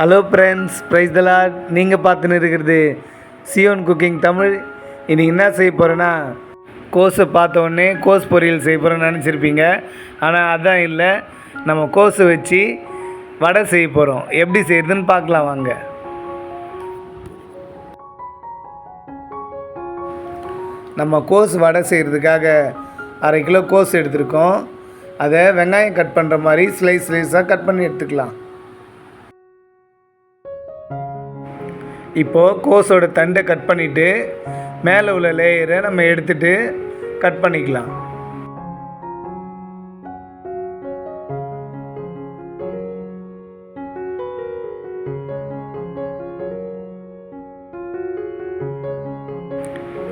Hello friends price தலாட் நீங்கள் பார்த்துன்னு இருக்கிறது சியோன் குக்கிங் தமிழ் இன்னைக்கு என்ன செய்ய போகிறேன்னா கோஸை பார்த்த உடனே கோஸ் பொரியல் செய்ய போகிறோன்னு நினச்சிருப்பீங்க. ஆனால் அதான் இல்லை. நம்ம கோஸை வச்சு வடை செய்ய போகிறோம் எப்படி செய்யறதுன்னு பார்க்கலாம் வாங்க. நம்ம கோஸ் வடை செய்கிறதுக்காக அரை கிலோ கோஸ் எடுத்திருக்கோம். அதை வெங்காயம் கட் பண்ணுற மாதிரி ஸ்லைஸ் ஸ்லைஸாக கட் பண்ணி எடுத்துக்கலாம். இப்போது கோஸோட தண்டை கட் பண்ணிவிட்டு மேலே உள்ள லேயரை நம்ம எடுத்துட்டு கட் பண்ணிக்கலாம்.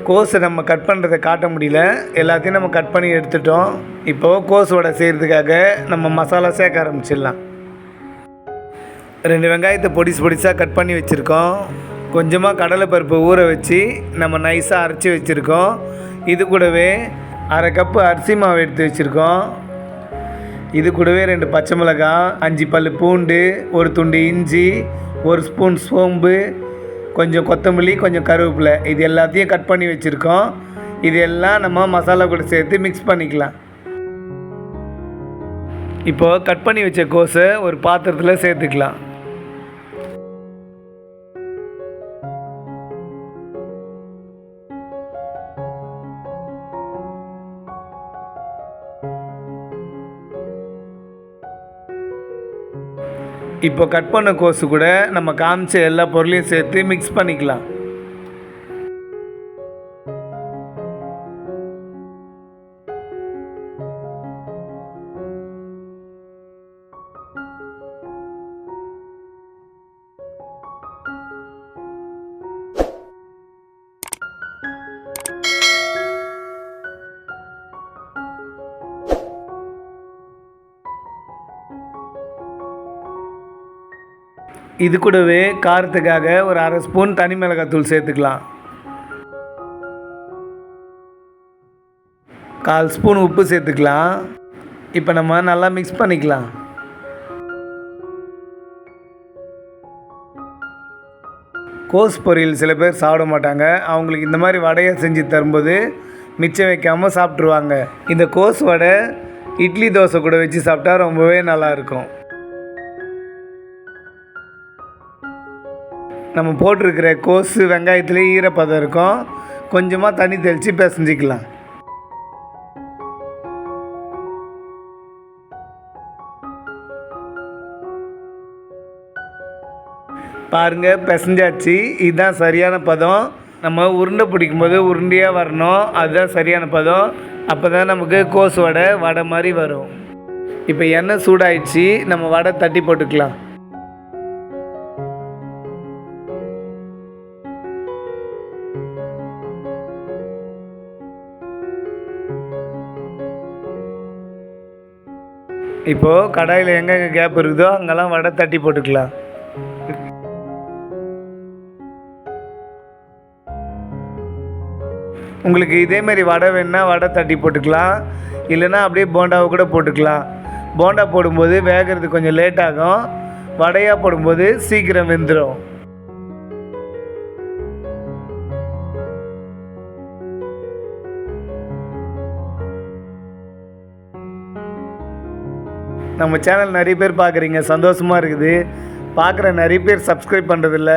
கோஸை நம்ம கட் பண்ணுறதை காட்ட முடியல. எல்லாத்தையும் நம்ம கட் பண்ணி எடுத்துட்டோம். இப்போது கோஸ் வடை செய்கிறதுக்காக நம்ம மசாலா சேர்க்க ஆரம்பிச்சிடலாம். ரெண்டு வெங்காயத்தை பொடிசு பொடிசாக கட் பண்ணி வச்சுருக்கோம். கொஞ்சமாக கடலைப்பருப்பு ஊற வச்சு நம்ம நைஸாக அரைச்சி வச்சுருக்கோம். இது கூடவே அரை கப்பு அரிசி மாவு எடுத்து வச்சுருக்கோம். இது கூடவே ரெண்டு பச்சை மிளகாய் அஞ்சு பல் பூண்டு ஒரு துண்டு இஞ்சி ஒரு ஸ்பூன் சோம்பு கொஞ்சம் கொத்தமல்லி கொஞ்சம் கருவேப்பிலை. இது எல்லாத்தையும் கட் பண்ணி வச்சுருக்கோம். இது எல்லாம் நம்ம மசாலா கூட சேர்த்து மிக்ஸ் பண்ணிக்கலாம். இப்போது கட் பண்ணி வச்ச கோஸை ஒரு பாத்திரத்தில் சேர்த்துக்கலாம். இப்போ கட் பண்ண கோஸு கூட நம்ம காமிச்ச எல்லா பொருளையும் சேர்த்து மிக்ஸ் பண்ணிக்கலாம். இது கூடவே காரத்துக்காக ஒரு அரை ஸ்பூன் தனி மிளகாத்தூள் சேர்த்துக்கலாம். கால் ஸ்பூன் உப்பு சேர்த்துக்கலாம். இப்போ நம்ம நல்லா மிக்ஸ் பண்ணிக்கலாம். கோஸ் பொரியல் சில பேர் சாப்பிட மாட்டாங்க. அவங்களுக்கு இந்த மாதிரி வடையை செஞ்சு தரும்போது மிச்சம் வைக்காமல் சாப்பிட்ருவாங்க இந்த கோஸ் வடை இட்லி தோசை கூட வச்சு சாப்பிட்டா ரொம்பவே நல்லா நம்ம போட்டிருக்கிற கோஸு வெங்காயத்துலேயே ஈரப்பதம் இருக்கும். கொஞ்சமாக தண்ணி தெளித்து பிசைஞ்சிக்கலாம். பாருங்க பிசைஞ்சாச்சு. இதுதான் சரியான பதம். நம்ம உருண்டை பிடிக்கும்போது உருண்டையாக வரணும். அதுதான் சரியான பதம். அப்போ தான் நமக்கு கோஸ் வடை வடை மாதிரி வரும். இப்போ எண்ணெய் சூடாயிடுச்சு. நம்ம வடை தட்டி போட்டுக்கலாம். இப்போது கடாயில் எங்கெங்கே கேப் இருக்குதோ அங்கெல்லாம் வடை தட்டி போட்டுக்கலாம். உங்களுக்கு இதே மாதிரி வடை வேணுன்னா வடை தட்டி போட்டுக்கலாம். இல்லைன்னா அப்படியே போண்டாவை கூட போட்டுக்கலாம். போண்டா போடும்போது வேகிறது கொஞ்சம் லேட் ஆகும். வடையாக போடும்போது சீக்கிரம் வெந்துடும் நம்ம சேனல் நிறைய பேர் பார்க்குறீங்க. சந்தோஷமாக இருக்குது. பார்க்குற நிறைய பேர் சப்ஸ்கிரைப் பண்ணுறதில்ல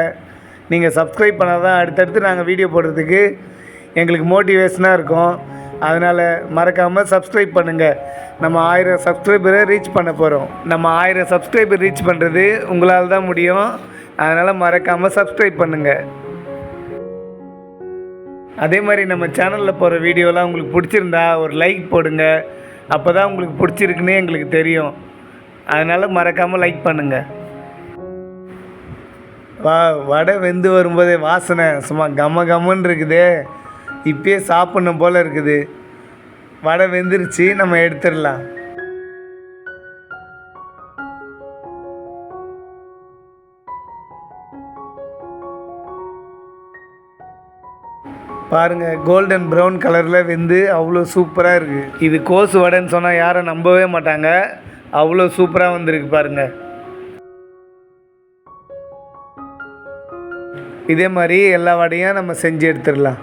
நீங்கள் சப்ஸ்கிரைப் பண்ணால் தான் அடுத்தடுத்து நாங்கள் வீடியோ போடுறதுக்கு எங்களுக்கு மோட்டிவேஷனாக இருக்கும். அதனால் மறக்காமல் சப்ஸ்கிரைப் பண்ணுங்கள் நம்ம ஆயிரம் சப்ஸ்கிரைபரை ரீச் பண்ண போகிறோம் நம்ம ஆயிரம் சப்ஸ்கிரைபர் ரீச் பண்ணுறது உங்களால் தான் முடியும். அதனால் மறக்காமல் சப்ஸ்கிரைப் பண்ணுங்கள் அதே மாதிரி நம்ம சேனலில் போகிற வீடியோலாம் உங்களுக்கு பிடிச்சிருந்தா ஒரு லைக் போடுங்க. அப்போ தான் உங்களுக்கு பிடிச்சிருக்குன்னு எங்களுக்கு தெரியும். அதனால் மறக்காமல் லைக் பண்ணுங்கள் வா வடை வெந்து வரும்போதே வாசனை சும்மா கம கமன்னு இருக்குதே. இப்பயே சாப்பிட்ணும் போல் இருக்குது. வடை வெந்துருச்சு நம்ம எடுத்துடலாம். பாருங்கள் கோல்டன் ப்ரௌன் கலரில் வெந்து அவ்வளோ சூப்பராக இருக்குது இது கோசு வடைன்னு சொன்னால் யாரும் நம்பவே மாட்டாங்க. அவ்வளோ சூப்பராக வந்திருக்கு பாருங்கள் இதே மாதிரி எல்லா வடையும் நம்ம செஞ்சு எடுத்துடலாம்.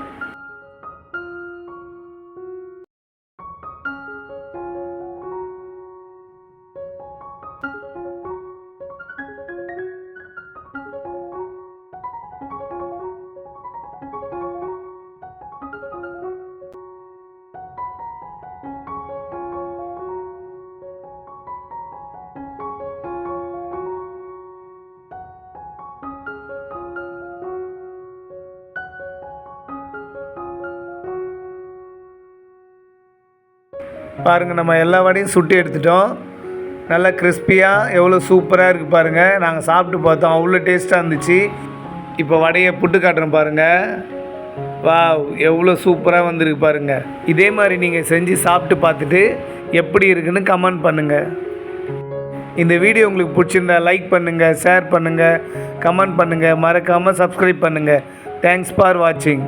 பாருங்கள் நம்ம எல்லா வடையும் சுட்டு எடுத்துட்டோம். நல்லா கிறிஸ்பியாக எவ்வளோ சூப்பராக இருக்குது பாருங்கள் நாங்கள் சாப்பிட்டு பார்த்தோம் அவ்வளோ டேஸ்ட்டாக இருந்துச்சு. இப்போ வடையை புட்டு காட்டுறேன் பாருங்கள் வா எவ்வளோ சூப்பராக வந்திருக்கு பாருங்கள் இதே மாதிரி நீங்கள் செஞ்சு சாப்பிட்டு பார்த்துட்டு எப்படி இருக்குன்னு கமெண்ட் பண்ணுங்கள் இந்த வீடியோ உங்களுக்கு பிடிச்சிருந்தா லைக் பண்ணுங்கள் ஷேர் பண்ணுங்கள் கமெண்ட் பண்ணுங்கள் மறக்காமல் சப்ஸ்கிரைப் பண்ணுங்கள் தேங்க்ஸ் ஃபார் வாட்சிங்